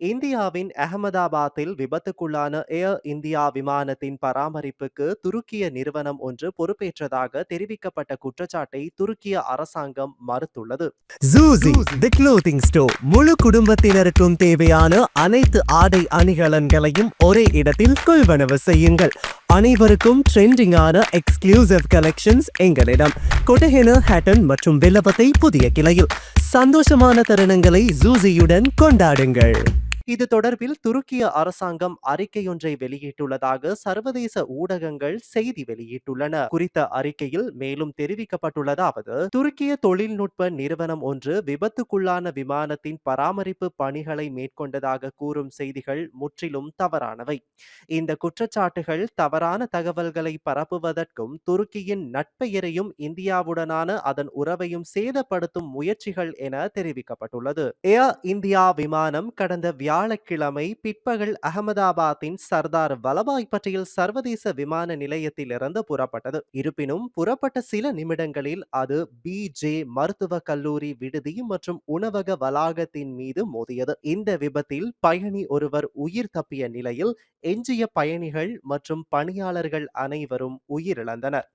இந்தியாவின் அகமதாபாத்தில் விபத்துக்குள்ளான ஏர் இந்தியா விமானத்தின் பராமரிப்புக்கு துருக்கிய நிறுவனம் ஒன்று பொறுப்பேற்றதாக தெரிவிக்கப்பட்ட குற்றச்சாட்டை துருக்கிய அரசாங்கம் மறுத்துள்ளது. தி க்ளோத்திங் ஸ்டோர் முழு குடும்பத்தினருக்கும் தேவையான அனைத்து ஆடை அணிகலன்களையும் ஒரே இடத்தில் கொள்வனவு செய்யுங்கள். அனைவருக்கும் ட்ரெண்டிங்கான எக்ஸ்க்ளூசிவ் கலெக்ஷன்ஸ் எங்களிடம். கொட்டஹென ஹேட்டன் மற்றும் வில்லபத்தை புதிய கிளையில். சந்தோஷமான தருணங்களை ஜூசியுடன் கொண்டாடுங்கள். இது தொடர்பில் துருக்கிய அரசாங்கம் அறிக்கையொன்றை வெளியிட்டுள்ளதாக சர்வதேச ஊடகங்கள் செய்தி வெளியிட்டுள்ளன. குறித்த அறிக்கையில் மேலும் தெரிவிக்கப்பட்டுள்ளதாவது துருக்கிய தொழில்நுட்ப நிறுவனம் ஒன்று விபத்துக்குள்ளான விமானத்தின் பராமரிப்பு பணிகளை மேற்கொண்டதாக கூறும் செய்திகள் முற்றிலும் தவறானவை. இந்த குற்றச்சாட்டுகள் தவறான தகவல்களை பரப்புவதற்கும் துருக்கியின் நட்பெயரையும் இந்தியாவுடனான அதன் உறவையும் சேதப்படுத்தும் முயற்சிகள் என தெரிவிக்கப்பட்டுள்ளது. ஏர் இந்தியா விமானம் கடந்த வியா வியாழக்கிழமை பிற்பகல் அகமதாபாத்தின் சர்தார் வல்லபாய் பட்டேல் சர்வதேச விமான நிலையத்திலிருந்து புறப்பட்டது. இருப்பினும் புறப்பட்ட சில நிமிடங்களில் அது பி ஜே மருத்துவ கல்லூரி விடுதி மற்றும் உணவக வளாகத்தின் மீது மோதியது. இந்த விபத்தில் பயணி ஒருவர் உயிர் தப்பிய நிலையில் எஞ்சிய பயணிகள் மற்றும் பணியாளர்கள் அனைவரும் உயிரிழந்தனர்.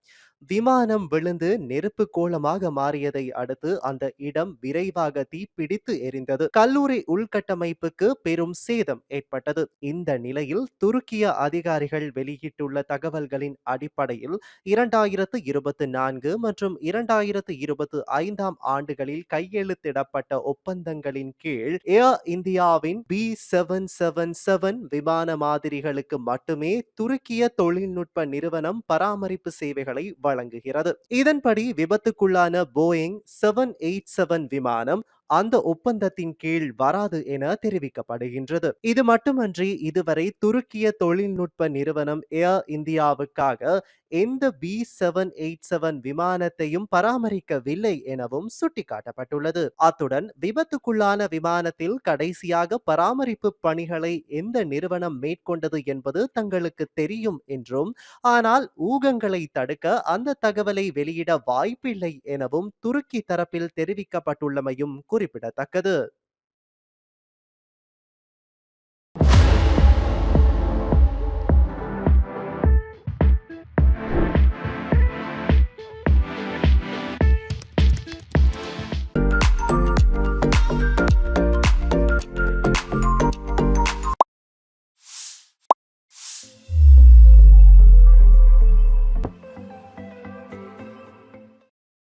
விமானம் விழுந்து நெருப்பு கோலமாக மாறியதை அடுத்து அந்த இடம் விரைவாக தீப்பிடித்து எரிந்தது. கல்லூரி உள்கட்டமைப்புக்கு பெரும் சேதம் ஏற்பட்டது. இந்த நிலையில் துருக்கிய அதிகாரிகள் வெளியிட்டுள்ள தகவல்களின் அடிப்படையில் இரண்டாயிரத்து இருபத்தி நான்கு மற்றும் இரண்டாயிரத்து இருபத்தி ஐந்தாம் ஆண்டுகளில் கையெழுத்திடப்பட்ட ஒப்பந்தங்களின் கீழ் ஏர் இந்தியாவின் பி செவன் செவன் செவன் விமான மாதிரிகளுக்கு மட்டுமே துருக்கிய தொழில்நுட்ப நிறுவனம் பராமரிப்பு சேவைகளை வழங்குகிறது. இதன்படி விபத்துக்குள்ளான போயிங் செவன் எயிட் செவன் விமானம் அந்த ஒப்பந்தத்தின் கீழ் வராது என தெரிவிக்கப்படுகின்றது. இது மட்டுமன்றி இதுவரை துருக்கிய தொழில்நுட்ப நிறுவனம் ஏர் இந்தியாவுக்காக எந்த பி செவன் எயிட் செவன் விமானத்தையும் பராமரிக்கவில்லை எனவும் சுட்டிக்காட்டப்பட்டுள்ளது. அத்துடன் விபத்துக்குள்ளான விமானத்தில் கடைசியாக பராமரிப்பு பணிகளை எந்த நிறுவனம் மேற்கொண்டது என்பது தங்களுக்கு தெரியும் என்றும் ஆனால் ஊகங்களை தடுக்க அந்த தகவலை வெளியிட வாய்ப்பில்லை எனவும் துருக்கி தரப்பில் தெரிவிக்கப்பட்டுள்ளமையும் குறி குறிப்பிடத்தக்கது.